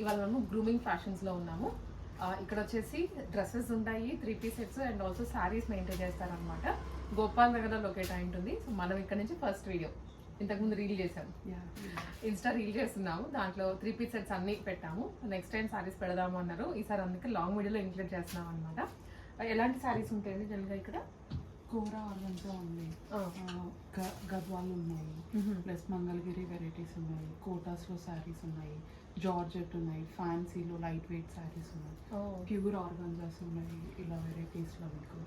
ఇవాళ మేము గ్రూమింగ్ ఫ్యాషన్స్లో ఉన్నాము. ఇక్కడ వచ్చేసి డ్రెస్సెస్ ఉంటాయి three piece sets and also saris maintain చేస్తారనమాట గోపాల్ నగర్లో లొకేట్ అయి ఉంటుంది. సో మనం ఇక్కడ నుంచి ఫస్ట్ వీడియో ఇంతకుముందు రీల్ చేశాము ఇన్స్టా రీల్ చేస్తున్నాము. దాంట్లో త్రీ పీస్ సెట్స్ అన్ని పెట్టాము. నెక్స్ట్ టైం శారీస్ పెడదాము అన్నారు. ఈసారి అందుకే లాంగ్ వీడియోలో ఇంక్లూడ్ చేస్తున్నాం అనమాట ఎలాంటి శారీస్ ఉంటాయండి జనరల్గా ఇక్కడ? కూర ఆర్గన్సా ఉంది. గద్వాలు ఉన్నాయి. ప్లస్ మంగళగిరి వెరైటీస్ ఉన్నాయి. కోటాస్లో శారీస్ ఉన్నాయి. జార్జెట్ ఉన్నాయి ఫ్యాన్సీలో లైట్ వెయిట్ శారీస్ ఉన్నాయి. ప్యూర్ ఆర్గన్జాస్ ఉన్నాయి ఇలా వెరైటీస్లో మీకు.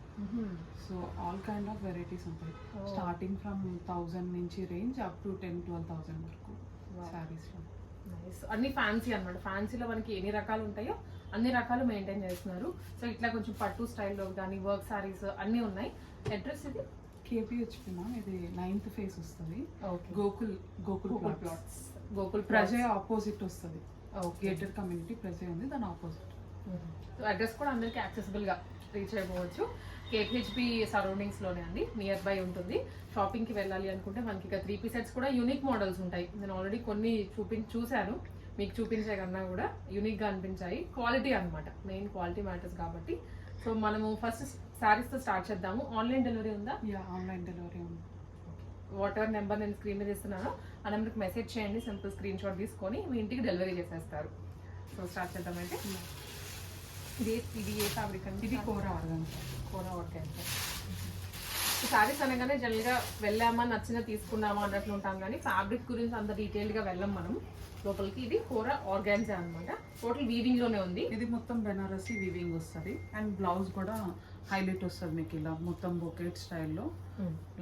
So all kind of varieties ఉంటాయి. స్టార్టింగ్ ఫ్రమ్ థౌజండ్ నుంచి range up to ten twelve thousand వరకు. శారీస్లో. అన్ని ఫ్యాన్సీ అన్నమాట. ఫ్యాన్సీలో మనకి ఎన్ని రకాలు ఉంటాయో అన్ని రకాలు మెయింటైన్ చేస్తున్నారు. సో ఇట్లా కొంచెం పట్టు స్టైల్లో కానీ వర్క్ సారీస్ అన్నీ ఉన్నాయి. అడ్రస్ ఇది? కేపీహెచ్పి మ్యామ్ ఇది నైన్త్ ఫేస్ వస్తుంది. గోకుల్ గోకుల్ ప్లాట్స్. గోకుల్ ప్రజే ఆపోజిట్ వస్తుంది. గేటెడ్ కమ్యూనిటీ ప్రజే ఉంది దాని ఆపోజిట్ అడ్రస్ కూడా అందరికీ accessible గా రీచ్ అయిపోవచ్చు. కేపీహెచ్పి లోనే అండి. నియర్ బై ఉంటుంది. Shopping కి వెళ్ళాలి అనుకుంటే మనకి ఇక త్రీ పీస్ సెట్స్ కూడా యూనిక్ మోడల్స్ ఉంటాయి. నేను ఆల్రెడీ కొన్ని చూపి చూశాను. మీకు చూపించే కన్నా కూడా యూనిక్గా అనిపించాయి. క్వాలిటీ అన్నమాట. మెయిన్ క్వాలిటీ మ్యాటర్స్ కాబట్టి. సో మనము ఫస్ట్ శారీస్తో స్టార్ట్ చేద్దాము. ఆన్లైన్ డెలివరీ ఉందా? యా ఆన్లైన్ డెలివరీ ఉంది. వాట్ ఎవర్ నెంబర్ నేను స్క్రీన్ మీద ఇస్తున్నాను. ఆ నెంబర్కి మెసేజ్ చేయండి సింపుల్ స్క్రీన్ షాట్ తీసుకొని మీ ఇంటికి డెలివరీ చేసేస్తారు. సో స్టార్ట్ చేద్దామంటే ఇది. ఇది ఏ ఫ్యాబ్రిక్ అండి? ఇది కూర కూర ఓకే ఈ సారీస్ అనగానే జనరల్గా వెళ్ళామా నచ్చిన తీసుకున్నామా అన్నట్లు ఉంటాం కానీ ఫ్యాబ్రిక్ గురించి అంత డీటెయిల్డ్గా వెళ్ళాం మనం. లోపలికి ఇది కూర ఆర్గాన్జా అనమాట. టోటల్ వీవింగ్లోనే ఉంది. ఇది మొత్తం బెనారసి వీవింగ్ వస్తుంది. అండ్ బ్లౌజ్ కూడా హైలైట్ వస్తుంది మీకు ఇలా మొత్తం బొకెట్ స్టైల్లో.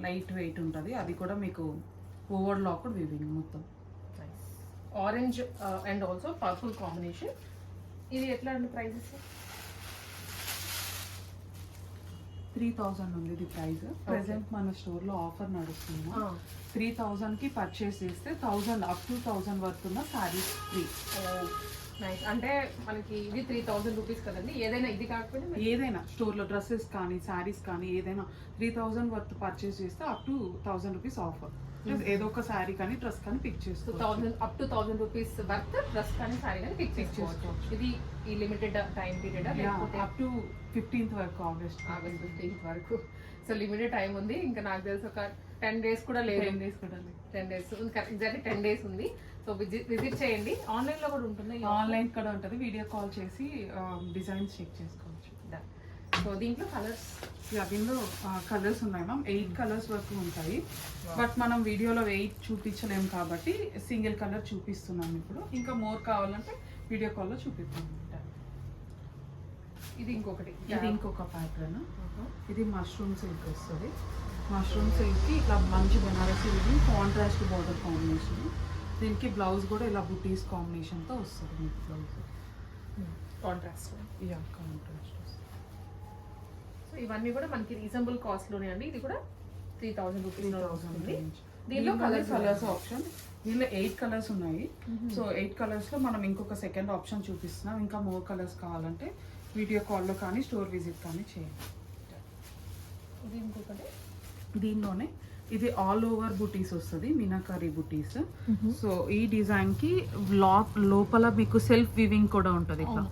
లైట్ వెయిట్ ఉంటుంది. అది కూడా మీకు ఓవర్ లాక్ వీవింగ్ మొత్తం orange and also purple combination ఇది ఎట్లా అండి ప్రైజెస్ త్రీ థౌజండ్ ఉంది ఇది ప్రైస్ ప్రెసెంట్ మన స్టోర్లో ఆఫర్ నడుస్తుంది? త్రీ థౌజండ్కి పర్చేస్ చేస్తే thousand up to thousand worth ఉన్న సారీస్ ఫ్రీ నైస్ అంటే మనకి ఇది త్రీ థౌసండ్ రూపీస్ కదండి. ఏదైనా ఇది కాకపోతే ఏదైనా స్టోర్లో డ్రెస్సెస్ కానీ సారీస్ కానీ ఏదైనా త్రీ థౌజండ్ వర్త్ పర్చేస్ చేస్తే up to thousand rupees offer ఏదో ఒక శారీ కానీ డ్రెస్ కానీ పిక్ చేసుకోవచ్చు. Thousand up to thousand rupees worth dress కానీ సారీ కానీ పిక్ చేసుకోవచ్చు. ఇది ఈ limited time period up to fifteenth వరకు ఆగస్ట్ ఆగస్ట్ ఫిఫ్టీన్త్ వరకు. సో లిమిటెడ్ టైం ఉంది. ఇంకా నాకు తెలిసి ఒక టెన్ డేస్ కూడా లేదు. టెన్ డేస్ కూడా ten days exactly ten days ఉంది. సో విజిట్ విజిట్ చేయండి. ఆన్లైన్లో కూడా ఉంటుంది ఆన్లైన్ కూడా ఉంటుంది. వీడియో కాల్ చేసి డిజైన్స్ చెక్ చేసుకోవచ్చు. సో దీంట్లో కలర్స్ దీనిలో కలర్స్ ఉన్నాయి మ్యామ్ ఎయిట్ కలర్స్ వరకు ఉంటాయి. బట్ మనం వీడియోలో ఎయిట్ చూపించలేం కాబట్టి సింగిల్ కలర్ చూపిస్తున్నాం ఇప్పుడు. ఇంకా మోర్ కావాలంటే వీడియో కాల్లో చూపిస్తాం ఇది ఇంకొకటి. ఇది ఇంకొక ప్యాటర్న్ Uh-huh. ఇది మష్రూమ్ సిల్క్ వస్తుంది. మష్రూమ్ సిల్క్కి ఇట్లా మంచి బెనారసీ ఇది. కాంట్రాస్ట్ బార్డర్ కాంబినేషన్ దీనికి బ్లౌజ్ కూడా ఇలా బుటీస్ కాంబినేషన్తో వస్తుంది మీకు blouse. Contrast yeah contrast so ఇవన్నీ కూడా మనకి రీజనబుల్ కాస్ట్లోనే అండి. ఇది కూడా త్రీ థౌసండ్ రూపీస్ వస్తుంది. దీనిలో కలర్స్ కలర్స్ ఆప్షన్ దీనిలో ఎయిట్ కలర్స్ ఉన్నాయి. సో ఎయిట్ కలర్స్లో మనం ఇంకొక సెకండ్ ఆప్షన్ చూపిస్తున్నాం. ఇంకా మోర్ కలర్స్ కావాలంటే వీడియో కాల్లో కానీ స్టోర్ విజిట్ కానీ ఇంకొకటి. దీనిలోనే ఇది ఆల్ ఓవర్ బుటీస్ వస్తుంది మీనాకారి బుటీస్ సో ఈ డిజైన్కి లోపల మీకు సెల్ఫ్ వివింగ్ కూడా ఉంటుంది ఇట్లా.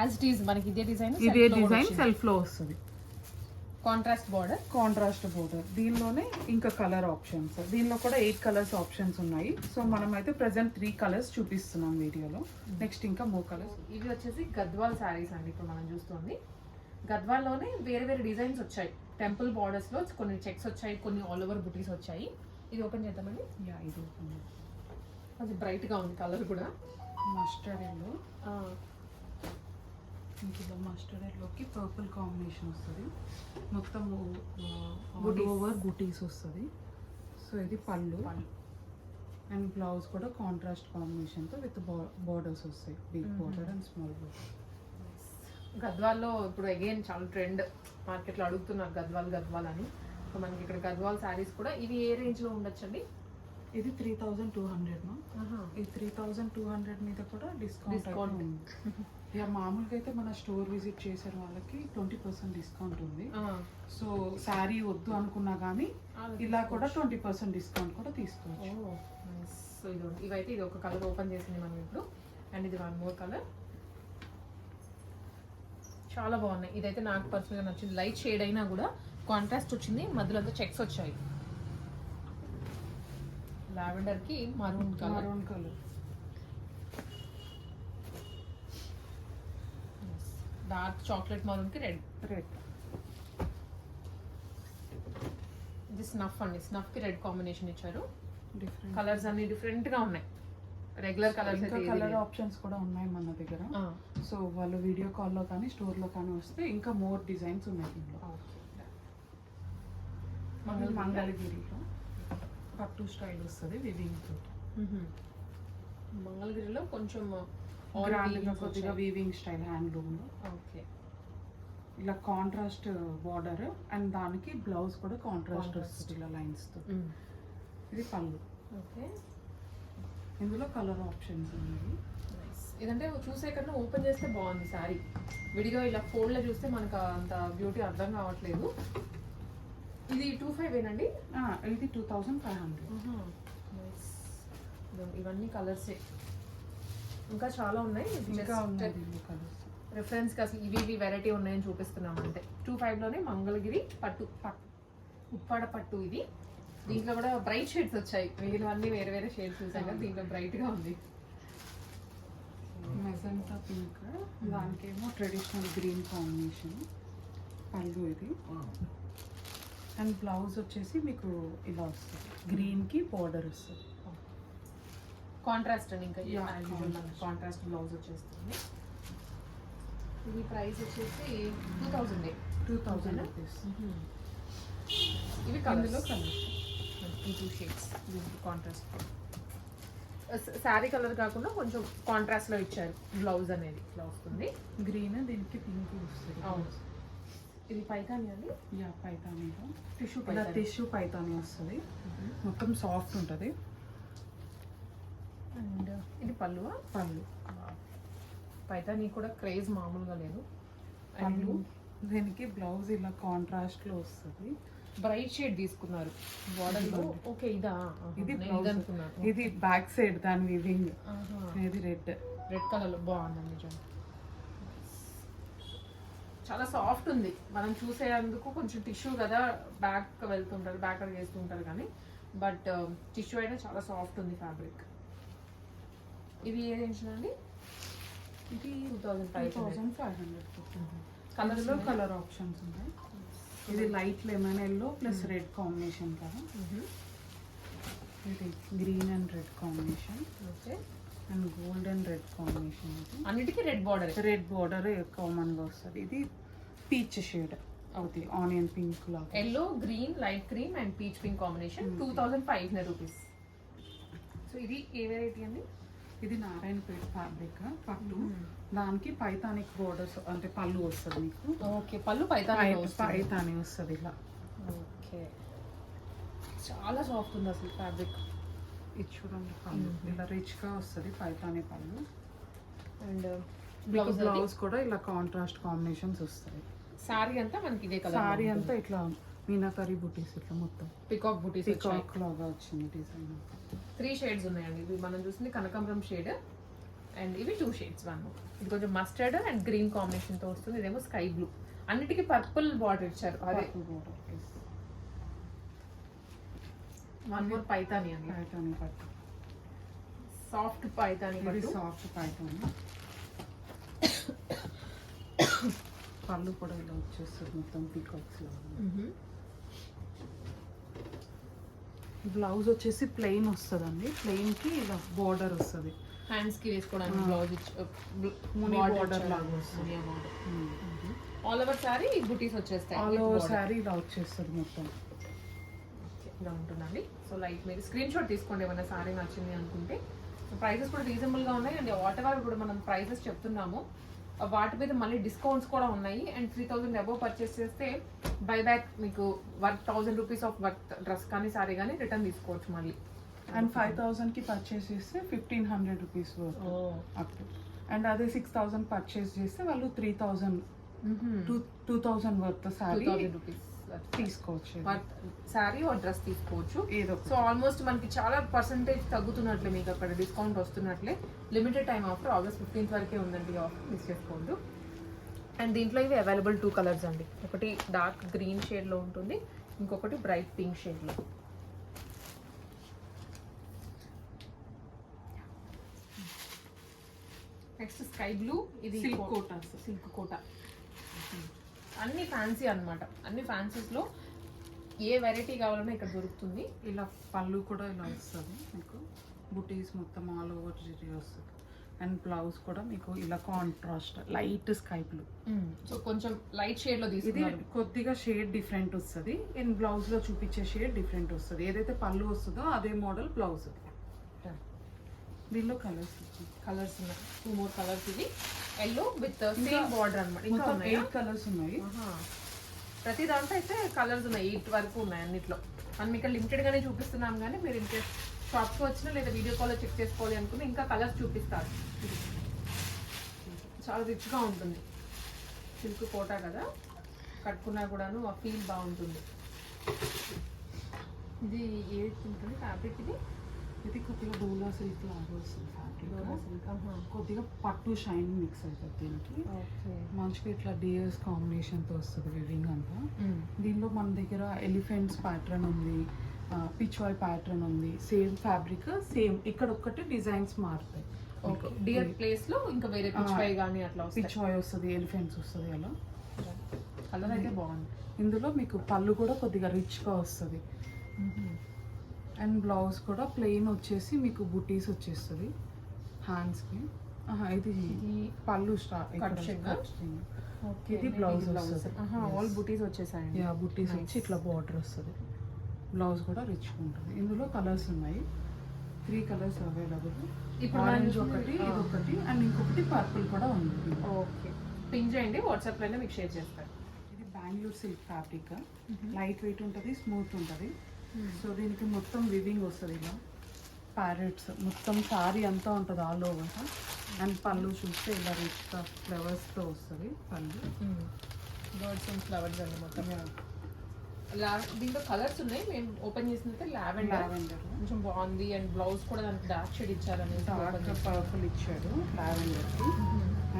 యాజ్ ఇట్ ఈస్ మనకి ఇదే డిజైన్ ఇదే డిజైన్ సెల్ఫ్లో వస్తుంది. కాంట్రాస్ట్ బార్డర్ కాంట్రాస్ట్ బోర్డర్ దీనిలోనే ఇంకా కలర్ ఆప్షన్స్ దీనిలో కూడా ఎయిట్ కలర్స్ ఆప్షన్స్ ఉన్నాయి. సో మనం అయితే ప్రెసెంట్ త్రీ కలర్స్ చూపిస్తున్నాం వీడియోలో. నెక్స్ట్ ఇంకా మోర్ కలర్స్ ఇవి వచ్చేసి గద్వాల్ శారీస్ అండి ఇప్పుడు మనం చూస్తుంది. గద్వాల్లోనే వేరే వేరే డిజైన్స్ వచ్చాయి. టెంపుల్ బార్డర్స్లో కొన్ని చెక్స్ వచ్చాయి కొన్ని ఆల్ ఓవర్ బుటీస్ వచ్చాయి. ఇది ఓపెన్ చేద్దామండి. యా ఇది అది బ్రైట్గా ఉంది కలర్ కూడా. మస్టర్డ్ ఎల్లో ఇందులో మస్టర్డ్ ఎల్లోకి పర్పుల్ కాంబినేషన్ వస్తుంది. మొత్తం Booties. ఓవర్ బుటీస్ వస్తుంది. సో ఇది పళ్ళు. అండ్ బ్లౌజ్ కూడా కాంట్రాస్ట్ కాంబినేషన్తో విత్ బార్డర్స్ వస్తాయి. Big border and small border గద్వాల్లో ఇప్పుడు అగైన్ చాలా ట్రెండ్ మార్కెట్లో అడుగుతున్నారు గద్వాల్ గద్వాల్ అని. సో మనకి ఇక్కడ గద్వాల్ శారీస్ కూడా ఇవి ఏ రేంజ్లో ఉండొచ్చండి? ఇది త్రీ థౌజండ్ టూ హండ్రెడ్ మా. ఈ త్రీ థౌజండ్ టూ హండ్రెడ్ మీద కూడా డిస్కౌంట్ Discount. ఉంది. ఇక మామూలుగా అయితే మన స్టోర్ విజిట్ చేసే వాళ్ళకి ట్వంటీ పర్సెంట్ డిస్కౌంట్ ఉంది. సో శారీ వద్దు అనుకున్నా కానీ ఇలా కూడా ట్వంటీ పర్సెంట్ డిస్కౌంట్ కూడా తీసుకోవచ్చు. సో ఇది ఇవైతే ఇది ఒక కలర్ ఓపెన్ చేసింది మనం ఇప్పుడు. అండ్ ఇది వన్ మోర్ కలర్ చాలా బాగున్నాయి. ఇదైతే నాకు పర్సనల్గా నచ్చింది. లైట్ షేడ్ అయినా కూడా కాంట్రాస్ట్ వచ్చింది. మధ్యలో అంతా చెక్స్ వచ్చాయి. లావెండర్కి maroon colour maroon colour dark chocolate మరూన్కి red red ఇది స్నఫ్ అండి. స్నఫ్కి రెడ్ కాంబినేషన్ ఇచ్చారు. కలర్స్ అన్ని డిఫరెంట్గా ఉన్నాయి. రెగ్యులర్ కలర్స్ కలర్ ఆప్షన్స్ కూడా ఉన్నాయి మన దగ్గర. సో వాళ్ళు వీడియో కాల్లో కానీ స్టోర్లో కానీ వస్తే ఇంకా మోర్ డిజైన్స్ ఉన్నాయి దీంట్లో మంగళగిరి. మంగళగిరిలో? పట్టు స్టైల్ వస్తుంది వివింగ్ తోటి. మంగళగిరిలో కొంచెం గ్రాండ్గా కొద్దిగా వీవింగ్ స్టైల్ హ్యాండ్లూమ్లో ఓకే ఇలా కాంట్రాస్ట్ బార్డర్ అండ్ దానికి బ్లౌజ్ కూడా కాంట్రాస్ట్. వస్తుంది ఇలా లైన్స్తో ఇది పళ్ళు. ఓకే ఇందులో కలర్ ఆప్షన్స్ ఉన్నాయి. ఇదంటే చూసే కన్నా ఓపెన్ చేస్తే బాగుంది సారీ విడిగా ఇలా ఫోల్డ్లో చూస్తే మనకు అంత బ్యూటీ అర్థం కావట్లేదు. ఇది టూ ఫైవ్ ఏనండి? ఇది టూ థౌజండ్ ఫైవ్ హండ్రెడ్ ఇవన్నీ కలర్సే ఇంకా చాలా ఉన్నాయి. ఇంకా దీంట్లో కలర్స్ రిఫరెన్స్కి అసలు ఇవి ఇవి వెరైటీ ఉన్నాయని చూపిస్తున్నాం అంతే. టూ ఫైవ్లోనే మంగళగిరి పట్టు పట్టు ఉప్పాడ పట్టు ఇది. దీంట్లో కూడా బ్రైట్ షేడ్స్ వచ్చాయి. మిగిలినవన్నీ వేరే వేరే షేడ్స్ చూసాం కదా దీంట్లో బ్రైట్గా ఉంది. మెజంటా పింక్ దానికేమో ట్రెడిషనల్ గ్రీన్ కాంబినేషన్ పళ్ళు ఇది. అండ్ బ్లౌజ్ వచ్చేసి మీకు ఇలా వస్తుంది. గ్రీన్కి బార్డర్ వస్తుంది. కాంట్రాస్ట్ అని ఇంకా. కాంట్రాస్ట్ బ్లౌజ్ వచ్చేస్తుంది. ఇది ప్రైస్ వచ్చేసి two thousand two thousand rupees ఇవి అందులో కలర్స్. కలర్ ఈ టూ షేడ్స్ దీనికి కాంట్రాస్ట్ శారీ కలర్ కాకుండా కొంచెం కాంట్రాస్ట్లో ఇచ్చారు. బ్లౌజ్ అనేది. ఇట్లా వస్తుంది గ్రీన్ దీనికి పింక్ వస్తుంది. అవును. ఇది పైతాని అండి? యా పైతానీలో టిష్యూ ఇలా పైతాని. టిష్యూ పైతానీ వస్తుంది. మొత్తం సాఫ్ట్ ఉంటుంది. అండ్ ఇది పళ్ళువా? పళ్ళు. పైతాని కూడా క్రేజ్ మామూలుగా లేదు. పళ్ళు. అండ్ దీనికి బ్లౌజ్ ఇలా కాంట్రాస్ట్లో వస్తుంది. బ్రైట్ షేడ్ తీసుకున్నారు. బార్డర్ ఓకే ఇదా? ఇది అనుకున్నాను ఇది బ్యాక్ సైడ్ దాని వివింగ్. ఇది రెడ్ రెడ్ కలర్ బాగుంది నిజం. చాలా సాఫ్ట్ ఉంది. మనం చూసేందుకు కొంచెం టిష్యూ కదా బ్యాక్ వెళ్తుంటారు బ్యాక్ అడిగి వేస్తుంటారు కానీ బట్ టిష్యూ అయినా చాలా సాఫ్ట్ ఉంది ఫ్యాబ్రిక్ ఇది ఏ రేంజ్ అండి ఇది two thousand two five thousand five hundred కలర్లో కలర్ ఆప్షన్స్ ఉన్నాయి. ఇది light lemon yellow plus red combination కదా. ఇది green and red combination. Okay. And gold and red combination ఇది. అన్నిటికీ రెడ్ బార్డర్. రెడ్ బార్డర్ కామన్గా వస్తుంది. ఇది పీచ్ షేడ్. అవుతుంది ఆనియన్ పింక్ లాగా. Yellow green light cream and peach pink combination two thousand five hundred rupees. So ఇది ఏ variety అండి? ఇది నారాయణపేట ఫ్యాబ్రిక్ పట్టు. దానికి పైతానిక్ బోర్డర్స్ అంటే పళ్ళు వస్తుంది మీకు. ఓకే పళ్ళు పైతాని పైతాని వస్తుంది ఇలా. ఓకే. చాలా సాఫ్ట్ ఉంది అసలు ఫ్యాబ్రిక్ ఇది చూడండి పళ్ళు. ఇలా రిచ్గా వస్తుంది పైతాని పళ్ళు. అండ్ బ్లౌజ్ బ్లౌజ్ కూడా ఇలా కాంట్రాస్ట్ కాంబినేషన్స్ వస్తాయి సారీ అంతా మనకి ఇదే కలర్ సారీ అంతా ఇట్లా మీనాకరీ బుటీస్ ఇట్లా మొత్తం. పికాక్ బూటీస్ పికాక్ లాగా వచ్చింది డిజైన్ త్రీ షేడ్స్ ఉన్నాయండి. ఇవి మనం చూసింది కనకాంబరం షేడ్ అండ్ ఇవి టూ షేడ్స్ వన్. ఇది కొంచెం మస్టర్డ్ అండ్ గ్రీన్ కాంబినేషన్తో వస్తుంది. ఇదేమో స్కై బ్లూ అన్నిటికీ పర్పుల్ బార్డర్ ఇచ్చారు. అదే. వన్ మోర్ పైతాని అండి. పైతాని పట్టు. సాఫ్ట్ పైతాని పట్టు. సాఫ్ట్ పైతాని పళ్ళు కూడా ఇలా వచ్చేస్తుంది మొత్తం పీకాక్స్ లాగా. బ్లౌజ్ వచ్చేసి ప్లెయిన్ వస్తుందండి. ప్లెయిన్కి ఇలా బోర్డర్ వస్తుంది. హ్యాండ్స్కి వేసుకోవడానికి బ్లౌజ్ border లాగా వస్తుంది. ఆల్ ఓవర్ సారీ బుటీస్ వచ్చేస్తాయి. All over. శారీ ఇలా వచ్చేస్తుంది మొత్తం. ఇలా ఉంటుందండి. సో లైక్ మీరు స్క్రీన్ షాట్ తీసుకోండి ఏమైనా సారీ నచ్చింది అనుకుంటే. ప్రైసెస్ కూడా రీజనబుల్గా ఉన్నాయి. అండ్ వాట్ ఎవర్ ఇప్పుడు మనం ప్రైసెస్ చెప్తున్నాము. వాటి మీద మళ్ళీ డిస్కౌంట్స్ కూడా ఉన్నాయి. And three thousand above purchase చేస్తే బై బ్యాక్ మీకు worth thousand rupees of worth dress కానీ సారీ కానీ రిటర్న్ తీసుకోవచ్చు మళ్ళీ. అండ్ ఫైవ్ థౌసండ్కి పర్చేస్ చేస్తే fifteen hundred rupees up and అదే సిక్స్ థౌసండ్ పర్చేస్ చేస్తే వాళ్ళు three thousand two two thousand worth rupees తీసుకోవచ్చు. శారీ ఆర్ డ్రెస్ తీసుకోవచ్చు. ఏదో సో ఆల్మోస్ట్ మనకి చాలా పర్సంటేజ్ తగ్గుతున్నట్లే మీకు అక్కడ discount వస్తున్నట్లే. Limited time offer August fifteenth వరకే ఉందండి ఆఫర్ మిస్ చేసుకోవద్దు అండ్ దీంట్లో ఇవి అవైలబుల్ టూ కలర్స్ అండి. ఒకటి డార్క్ గ్రీన్ షేడ్లో ఉంటుంది ఇంకొకటి బ్రైట్ పింక్ షేడ్లో. నెక్స్ట్ స్కై బ్లూ ఇది సిల్క్ కోటాస్ సిల్క్ కోట. అన్ని ఫ్యాన్సీ అన్నమాట. అన్ని ఫ్యాన్సీస్లో ఏ వెరైటీ కావాలన్నా ఇక్కడ దొరుకుతుంది. ఇలా పళ్ళు కూడా ఇలా వస్తుంది మీకు. బుటీస్ మొత్తం ఆల్ ఓవర్ జిటి వస్తుంది. అండ్ బ్లౌజ్ కూడా మీకు ఇలా contrast light sky blue so కొంచెం లైట్ షేడ్లో ఇది కొద్దిగా షేడ్ డిఫరెంట్ వస్తుంది. అండ్ బ్లౌజ్లో చూపించే షేడ్ డిఫరెంట్ వస్తుంది. ఏదైతే పళ్ళు వస్తుందో అదే మోడల్ బ్లౌజ్ దీనిలో కలర్స్ కలర్స్ ఉన్నాయి. టూ మోర్ కలర్స్ ఇది ఎల్లో విత్ సేమ్ బార్డర్ అన్నమాట. ఇంకా ఎయిట్ కలర్స్ ఉన్నాయి. ప్రతి దాంట్లో అయితే కలర్స్ ఉన్నాయి. ఎయిట్ వరకు ఉన్నాయి అన్నిట్లో. మనం ఇక్కడ లిమిటెడ్ గానే చూపిస్తున్నాం కానీ మీరు ఇంకే షాప్కి వచ్చినా లేదా వీడియో కాల్లో చెక్ చేసుకోవాలి అనుకుని ఇంకా కలర్స్ చూపిస్తారు. చాలా రిచ్గా ఉంటుంది. సిల్క్ కోటా కదా? కట్టుకున్నా కూడాను ఆ ఫీల్ బాగుంటుంది. ఇది ఏ ఉంటుంది ఫ్యాబ్రిక్ ఇది? ఇది కొద్దిగా డోలా సిల్క్ ఫ్యాబ్రిక్. కొద్దిగా పట్టు షైన్ మిక్స్ అవుతుంది దీనికి. ఓకే. మంచిగా ఇట్లా డియర్స్ కాంబినేషన్తో వస్తుంది వివింగ్ అంతా. దీనిలో మన దగ్గర ఎలిఫెంట్స్ ప్యాటర్న్ ఉంది పిచ్వాయ్ ప్యాటర్న్ ఉంది సేమ్ ఫ్యాబ్రిక్ సేమ్ ఇక్కడ ఒక్కటి డిజైన్స్ మారుతాయి. ఓకే. డియర్ ప్లేస్లో ఇంకా వేరే పిచ్వై కానీ అట్లా పిచ్వాయ్ వస్తుంది ఎలిఫెంట్స్ వస్తుంది అలా. కలర్ అయితే బాగుంది. ఇందులో మీకు పళ్ళు కూడా కొద్దిగా రిచ్గా వస్తుంది. అండ్ బ్లౌజ్ కూడా ప్లెయిన్ వచ్చేసి మీకు బుటీస్ వచ్చేస్తుంది. హ్యాండ్స్కి ఇది పళ్ళు? ఇది వస్తది. ఆల్ బుటీస్ వచ్చేసాయండి. యా బుట్టీస్ వచ్చి ఇట్లా బార్డర్ వస్తుంది. బ్లౌజ్ కూడా రిచ్గా ఉంటుంది. ఇందులో కలర్స్ ఉన్నాయి. త్రీ కలర్స్ అవైలబుల్ ఆరెంజ్ ఒకటి. ఇది ఒకటి అండ్ ఇంకొకటి పర్పుల్ కూడా ఉంది. ఓకే. పింక్ చేయండి వాట్సాప్లోనే మీకు షేర్ చేస్తాను. ఇది Bengaluru silk fabric light weight ఉంటుంది స్మూత్ ఉంటుంది. సో దీనికి మొత్తం వివింగ్ వస్తుంది ఇలా. ప్యారెట్స్ మొత్తం సారీ అంతా ఉంటుంది ఆల్ ఓవర్ అండ్ పళ్ళు చూస్తే ఇలా రిచ్గా ఫ్లవర్స్తో వస్తుంది పళ్ళు. బర్డ్స్ అండ్ ఫ్లవర్స్ అండి మొత్తం. దీంట్లో కలర్స్ ఉన్నాయి. మేము ఓపెన్ చేసినైతే లావెండర్ లావెండర్ కొంచెం బాగుంది. అండ్ బ్లౌజ్ కూడా దానికి డార్క్ షేడ్ ఇచ్చారని డార్క్ పర్పుల్ ఇచ్చాడు లావెండర్కి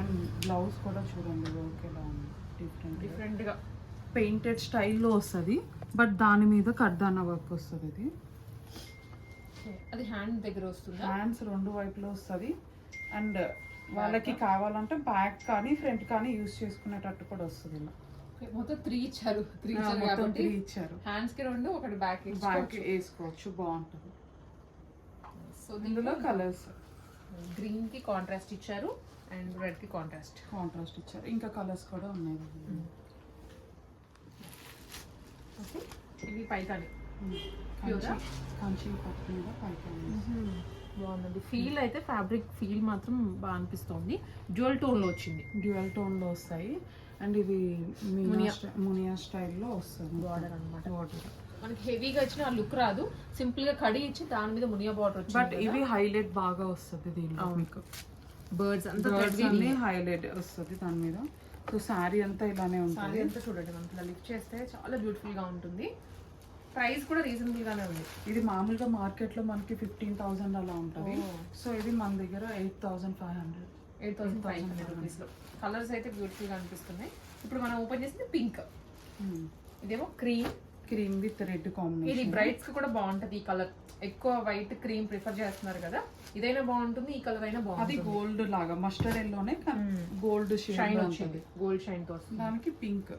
అండ్ బ్లౌజ్ కూడా చూడండి ఎలా ఉంది. డిఫరెంట్ డిఫరెంట్గా. పెయింటెడ్ స్టైల్లో వస్తుంది. బట్ దాని మీద కడ్దాన వర్క్ వస్తుంది ఇది. అది హ్యాండ్ దగ్గర వస్తుందా? హ్యాండ్స్ రెండు వైపులో వస్తుంది. అండ్ వాళ్ళకి కావాలంటే బ్యాక్ కానీ ఫ్రంట్ కానీ యూస్ చేసుకునేటట్టు కూడా వస్తుంది ఇలా. మొత్తం త్రీ ఇచ్చారు. త్రీ ఇచ్చారు కాబట్టి త్రీ ఇచ్చారు. హ్యాండ్స్కి రెండు ఒకటి బ్యాక్ బ్యాక్ వేసుకోవచ్చు. బాగుంటుంది. సో ఇందులో కలర్స్ గ్రీన్కి కాంట్రాస్ట్ ఇచ్చారు అండ్ రెడ్కి కాంట్రాస్ట్ కాంట్రాస్ట్ ఇచ్చారు. ఇంకా కలర్స్ కూడా ఉన్నాయి. ఓకే ఇవి పైకి బాగుందండి. ఫీల్ అయితే ఫ్యాబ్రిక్ ఫీల్ మాత్రం బాగా అనిపిస్తుంది. డ్యూయల్ టోన్లో వచ్చింది. డ్యూయల్ టోన్లో వస్తాయి. అండ్ ఇది మునియా. మునియా స్టైల్లో వస్తుంది. బార్డర్ అన్నమాట. బార్డర్ మనకి హెవీగా ఇచ్చిన ఆ లుక్ రాదు. సింపుల్గా కడి ఇచ్చి దాని మీద మునియా బార్డర్ బట్ వచ్చింది ఇవి హైలైట్ బాగా వస్తుంది దీనిలో. మీకు. బర్డ్స్ అంతా హైలైట్ వస్తుంది దాని మీద. సో శారీ అంతా ఇలానే ఉంటుంది. అంతా చూడండి మనకి ఇలా లిఫ్ట్ చేస్తే చాలా బ్యూటిఫుల్గా ఉంటుంది. ప్రైస్ కూడా రీజనబుల్ గానే ఉంది. ఇది మామూలుగా మార్కెట్లో మనకి ఫిఫ్టీన్ థౌసండ్ అలా ఉంటుంది. సో ఇది మన దగ్గర eight thousand five hundred. Eight thousand five hundred colours అయితే బ్యూటిఫుల్గా అనిపిస్తున్నాయి. ఇప్పుడు మనం ఓపెన్ చేసింది పింక్. ఇదేమో క్రీమ్ క్రీమ్ విత్ రెడ్ ఇది కాంబినేషన్ బ్రైట్స్కి కూడా బాగుంటది ఈ కలర్. ఎక్కువ వైట్ క్రీమ్ ప్రిఫర్ చేస్తున్నారు కదా. ఇదైనా బాగుంటుంది ఈ కలర్ అయినా అది బాగుంటుంది. గోల్డ్ లాగా మస్టర్డ్ ఎల్లోనే. గోల్డ్ షైన్ వచ్చింది. గోల్డ్ షైన్తో దానికి పింక్.